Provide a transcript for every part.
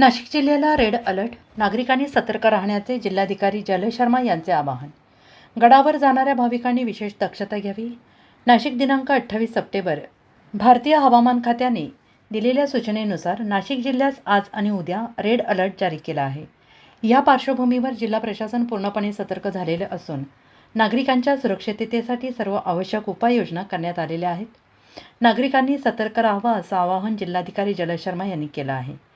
नाशिक जिल्ह्याला red alert. नागरिकांनी सतर्क राहण्याचे जिल्हाधिकारी जलय शर्मा यांचे आवाहन. गडावर जाणाऱ्या भाविकांनी विशेष दक्षता घ्यावी. नाशिक दिनांक अठ्ठावीस सप्टेंबर. भारतीय हवामान खात्याने दिलेल्या सूचनेनुसार नाशिक जिल्ह्यास आज आणि उद्या रेड अलर्ट जारी केला आहे. या पार्श्वभूमीवर जिल्हा प्रशासन पूर्णपणे सतर्क झालेले असून नागरिकांच्या सुरक्षिततेसाठी सर्व आवश्यक उपाययोजना करण्यात आलेल्या आहेत. नागरिकांनी सतर्क राहावं असं आवाहन जिल्हाधिकारी जलय शर्मा यांनी केलं आहे.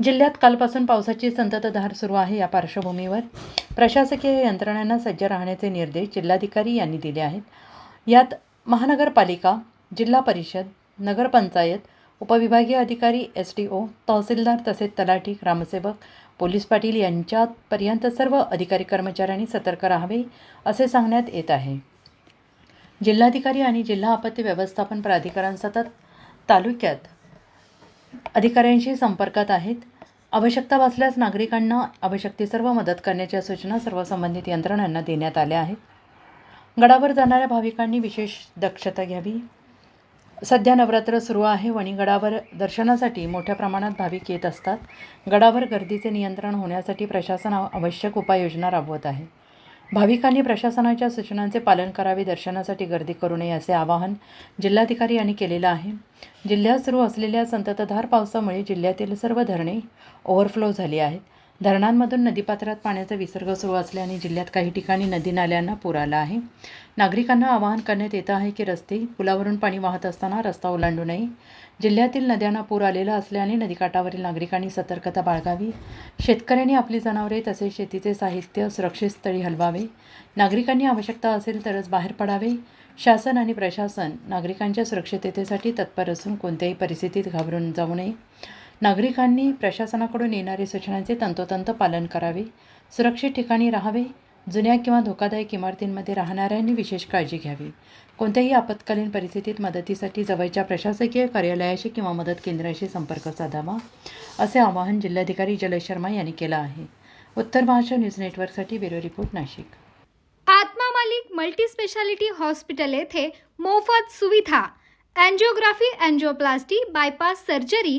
जिल्ह्यात कालपासून पावसाची संततधार सुरू आहे या पार्श्वभूमीवर. प्रशासकीय यंत्रणांना सज्ज राहण्याचे निर्देश जिल्हाधिकारी यांनी दिले आहेत. यात महानगरपालिका जिल्हा परिषद नगरपंचायत उपविभागीय अधिकारी एस डी ओ तहसीलदार तसेच तलाठी ग्रामसेवक पोलीस पाटील यांच्यापर्यंत सर्व अधिकारी कर्मचाऱ्यांनी सतर्क राहावे असे सांगण्यात येत आहे. जिल्हाधिकारी आणि जिल्हा आपत्ती व्यवस्थापन प्राधिकरण सतत तालुक्यात अधिकाऱ्यांशी संपर्कात आहेत. आवश्यकता भासल्यास नागरिकांना आवश्यक ती सर्व मदत करण्याच्या सूचना सर्व संबंधित यंत्रणांना देण्यात आल्या आहेत. गडावर जाणाऱ्या भाविकांनी विशेष दक्षता घ्यावी. सध्या नवरात्र सुरू आहे वणी गडावर दर्शनासाठी मोठ्या प्रमाणात भाविक येत असतात. गडावर गर्दीचे नियंत्रण होण्यासाठी प्रशासन आवश्यक उपाययोजना राबवत आहे. भाविकांनी प्रशासनाच्या सूचनांचे पालन करावे दर्शनासाठी गर्दी करू नये असे आवाहन जिल्हाधिकारी यांनी केलेलं आहे. जिल्ह्यात सुरू असलेल्या संततधार पावसामुळे जिल्ह्यातील सर्व धरणे ओव्हरफ्लो झाली आहेत. धरणांमधून नदीपात्रात पाण्याचा विसर्ग सुरू असल्याने जिल्ह्यात काही ठिकाणी नदी नाल्यांना पूर आला आहे. नागरिकांना आवाहन करण्यात येत आहे की रस्ते पुलावरून पाणी वाहत असताना रस्ता ओलांडू नये. जिल्ह्यातील नद्यांना पूर आलेला असल्याने नदीकाठावरील नागरिकांनी सतर्कता बाळगावी. शेतकऱ्यांनी आपली जनावरे तसेच शेतीचे साहित्य सुरक्षित स्थळी हलवावे. नागरिकांनी आवश्यकता असेल तरच बाहेर पडावे. शासन आणि प्रशासन नागरिकांच्या सुरक्षिततेसाठी तत्पर असून कोणत्याही परिस्थितीत घाबरून जाऊ नये. नागरिकांनी प्रशासनाकडून येणारे सूचनांचे तंतोतंत पालन करावे सुरक्षित ठिकाणी राहावे जुन्या किंवा धोकादायक इमारतींमध्ये राहणाऱ्यांनी विशेष काळजी घ्यावी. कोणत्याही आपत्कालीन परिस्थितीत मदतीसाठी जवळच्या प्रशासकीय कार्यालयाशी किंवा मदत केंद्राशी संपर्क साधावा असे आवाहन जिल्हाधिकारी जलय शर्मा यांनी केलं आहे. उत्तर महाराष्ट्र न्यूज नेटवर्कसाठी bureau report Nashik. Atma Malik multi speciality hospital येथे मोफत सुविधा अँजिओग्राफी अँजिओप्लास्टी बायपास सर्जरी